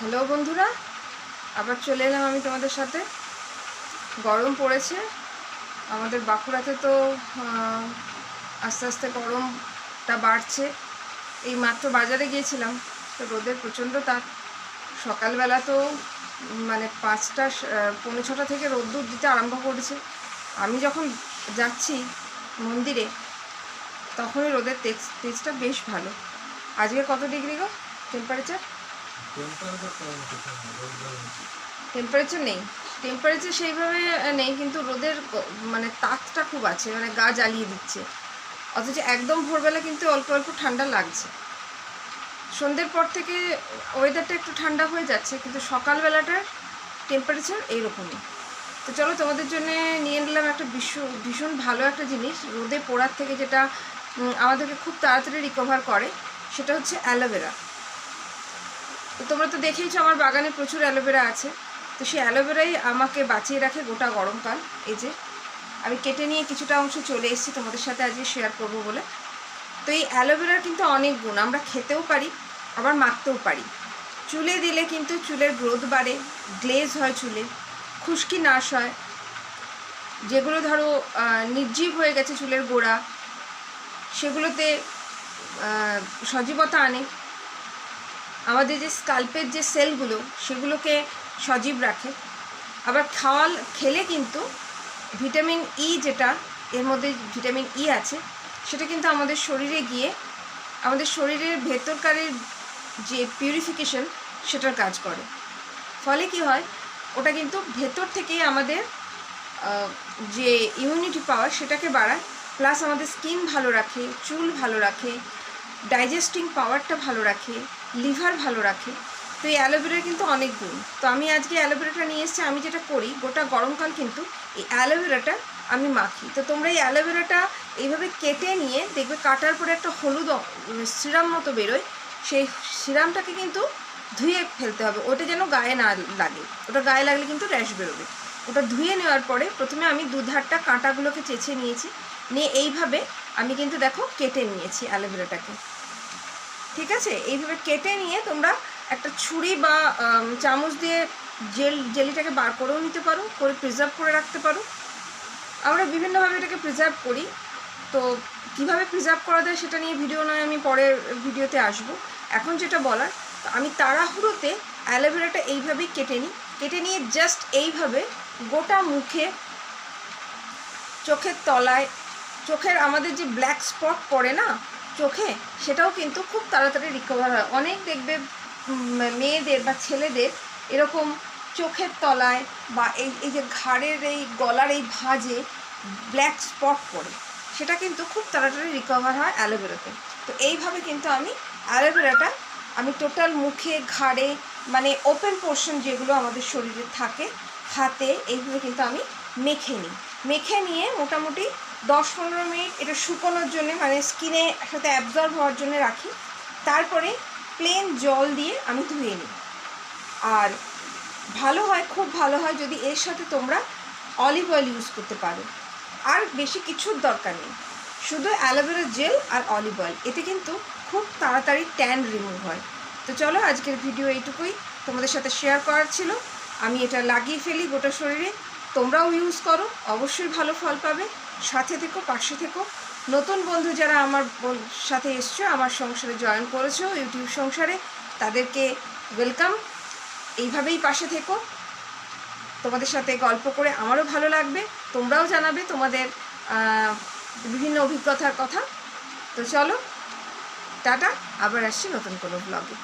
Hello বন্ধুরা, আবার চলে এলাম আমি তোমাদের সাথে। গরম পড়েছে, আমাদের বাঁকুড়াতে তো আস্তে আস্তে গরমটা বাড়ছে। এই মাত্র বাজারে গিয়েছিলাম, তো রোদের প্রচণ্ড তাপ। সকালবেলা তো মানে পাঁচটা পৌনে ছটা থেকে রোদ্দুর দিতে আরম্ভ করেছে। আমি যখন যাচ্ছি মন্দিরে, তখনই রোদের তেজ, তেজটা বেশ ভালো। আজকে কত ডিগ্রি গো টেম্পারেচার টেম্পারেচার নেই। টেম্পারেচার সেইভাবে নেই, কিন্তু রোদের মানে তাপটা খুব আছে মানে গা জ্বালিয়ে দিচ্ছে। অথচ একদম ভোরবেলা কিন্তু অল্প অল্প ঠান্ডা লাগছে। সন্ধ্যের পর থেকে ওয়েদারটা একটু ঠান্ডা হয়ে যাচ্ছে, কিন্তু সকালবেলাটার টেম্পারেচার এইরকমই। তো চলো তোমাদের জন্য নিয়ে নিলাম একটা ভীষণ ভীষণ ভালো একটা জিনিস। রোদে পোড়ার থেকে যেটা আমাদেরকে খুব তাড়াতাড়ি রিকভার করে, সেটা হচ্ছে অ্যালোভেরা তো তোমরা তো দেখেইছো আমার বাগানে প্রচুর অ্যালোভেরা আছে। তো সেই অ্যালোভেরাই আমাকে বাঁচিয়ে রাখে গোটা গরমকাল এই যে, আমি কেটে নিয়ে কিছুটা অংশ চলে এসেছি তোমাদের সাথে আজকে শেয়ার করব বলে। তো এই অ্যালোভেরার কিন্তু অনেক গুণ, আমরা খেতেও পারি, আবার মাখতেও পারি। চুলে দিলে কিন্তু চুলের গ্রোথ বাড়ে গ্লেজ হয় চুলে, খুশকি নাশ হয়। যেগুলো ধরো নির্জীব হয়ে গেছে চুলের গোড়া, সেগুলোতে সজীবতা আনে। আমাদের যে স্কাল্পের যে সেলগুলো, সেগুলোকে সজীব রাখে। আবার খাওয়াল, খেলে কিন্তু ভিটামিন ই যেটা, এর মধ্যে ভিটামিন ই আছে, সেটা কিন্তু আমাদের শরীরে গিয়ে, আমাদের শরীরের ভেতরকারের যে পিউরিফিকেশন সেটার কাজ করে। ফলে কি হয়, ওটা কিন্তু ভেতর থেকেই আমাদের যে ইমিউনিটি পাওয়ার সেটাকে বাড়ায়। প্লাস আমাদের স্কিন ভালো রাখে, চুল ভালো রাখে ডাইজেস্টিং পাওয়ারটা ভালো রাখে। লিভার ভালো রাখে। তো এই অ্যালোভেরার কিন্তু অনেক গুণ। তো আমি আজকে অ্যালোভেরাটা নিয়ে এসেছি, আমি যেটা করি, গোটা গরমকাল কিন্তু এই অ্যালোভেরাটা আমি মাখি। তো তোমরা এই অ্যালোভেরাটা এইভাবে কেটে নিয়ে দেখবে কাটার পরে একটা হলুদ সিরাম মতো বেরোয়। সেই সিরামটাকে কিন্তু ধুয়ে ফেলতে হবে। ওটা যেন গায়ে না লাগে। ওটা গায়ে লাগলে কিন্তু র্যাশ বেরোবে। ওটা ধুয়ে নেওয়ার পরে প্রথমে আমি দুধারটা কাঁটাগুলোকে চেঁচে নিয়েছি। নিয়ে এইভাবে আমি কিন্তু দেখো কেটে নিয়েছি অ্যালোভেরাটাকে ঠিক আছে? এইভাবে কেটে নিয়ে তোমরা একটা ছুরি বা চামচ দিয়ে জেল, জেলিটাকে বার করেও নিতে পারো, করে প্রিজার্ভ করে রাখতে পারো। আমরা বিভিন্নভাবে এটাকে প্রিজার্ভ করি। তো কীভাবে প্রিজার্ভ করা যায় সেটা নিয়ে ভিডিও নয়, আমি পরের ভিডিওতে আসব। এখন যেটা বলার, আমি তাড়াহুড়োতে অ্যালোভেরাটা এইভাবেই কেটে নিই। কেটে নিয়ে জাস্ট এইভাবে গোটা মুখে, চোখের তলায়, চোখের আমাদের যে ব্ল্যাক স্পট পড়ে না চোখে, সেটাও কিন্তু খুব তাড়াতাড়ি রিকভার হয়। অনেক দেখবে মেয়েদের বা ছেলেদের এরকম চোখের তলায় বা এই এই যে ঘাড়ের এই গলার এই ভাঁজে ব্ল্যাক স্পট পড়ে, সেটা কিন্তু খুব তাড়াতাড়ি রিকভার হয় অ্যালোভেরাতে। তো এইভাবে কিন্তু আমি অ্যালোভেরাটা আমি টোটাল মুখে, ঘাড়ে মানে ওপেন পোর্শন যেগুলো আমাদের শরীরে থাকে, হাতে, এইভাবে কিন্তু আমি মেখে নিই। মেখে নিয়ে মোটামুটি দশ পনেরো মিনিট এটা শুকোনোর জন্য মানে স্কিনে সাথে অ্যাবজর্ব হওয়ার জন্য রাখি। তারপরে প্লেন জল দিয়ে আমি ধুয়ে নিই। আর ভালো হয়, খুব ভালো হয় যদি এর সাথে তোমরা অলিভ অয়েল ইউজ করতে পারো। আর বেশি কিছুর দরকার নেই। শুধু aloe vera gel olive oil এতে কিন্তু খুব তাড়াতাড়ি ট্যান রিমুভ হয়। তো চলো, আজকের ভিডিও এইটুকুই। তোমাদের সাথে শেয়ার করার ছিল। আমি এটা লাগিয়ে ফেলি গোটা শরীরে। তোমরাও ইউজ করো, অবশ্যই ভালো ফল পাবে। সাথে থেকো, পাশে থেকো। নতুন বন্ধু যারা আমার সাথে এসছো, আমার সংসারে জয়েন করেছ ইউটিউব সংসারে, তাদেরকে ওয়েলকাম এইভাবেই পাশে থেকো। তোমাদের সাথে গল্প করে আমারও ভালো লাগবে। তোমরাও জানাবে তোমাদের বিভিন্ন অভিজ্ঞতার কথা। তো চলো, টাটা। আবার আসছি নতুন কোনো ব্লগে